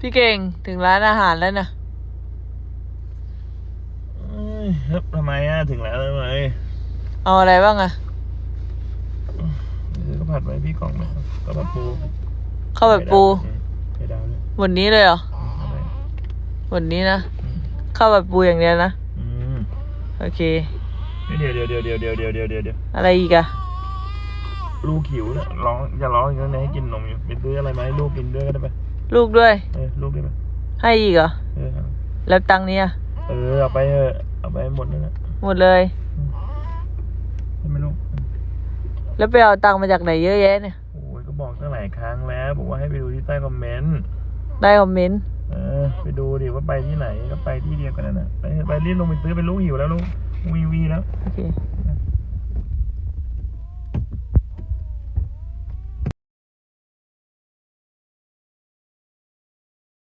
พี่เก่งถึงร้านอาหารแล้วนะเอ้ยเฮ้ยทำไมอะถึงแล้วทำไมเอาอะไรบ้างอะซื้อข้าวผัดไว้พี่กล่องไหมข้าวผัดปูข้าวแบบปูไข่ดาวเนี่ยวันนี้เลยเหรออืมเอาไปวันนี้นะอืมข้าวแบบปูอย่างเดียวนะอืมโอเคเฮ้ยเดี๋ยวเดี๋ยวเดี๋ยวเดี๋ยวเดี๋ยวเดี๋ยวเดี๋ยวเดี๋ยวเดี๋ยวอะไรอีกอะลูกหิวเนี่ยร้องจะร้องอีกแล้วนะให้กินนมอยู่ไปซื้ออะไรมาให้ลูกกินด้วยก็ได้ไหม ลูกด้วย เออลูกได้ไหมให้อีกเหรอ เออเอาแล้วตังค์เนี้ยเออเอาไปเถอะเอาไปให้หมดนั่นแหละหมดเลย ใช่ไหมลูกแล้วไปเอาตังค์มาจากไหนเยอะแยะเนี่ย โอ้ยก็บอกตั้งหลายครั้งแล้วบอกว่าให้ไปดูที่ใต้คอมเมนต์ได้คอมเมนต์ เออไปดูดิว่าไปที่ไหนก็ไปที่เดียวกันนั่นน่ะไปเถอะไปรีบลงไปซื้อไปลูกหิวแล้วลูกวีวีแล้ว โอเค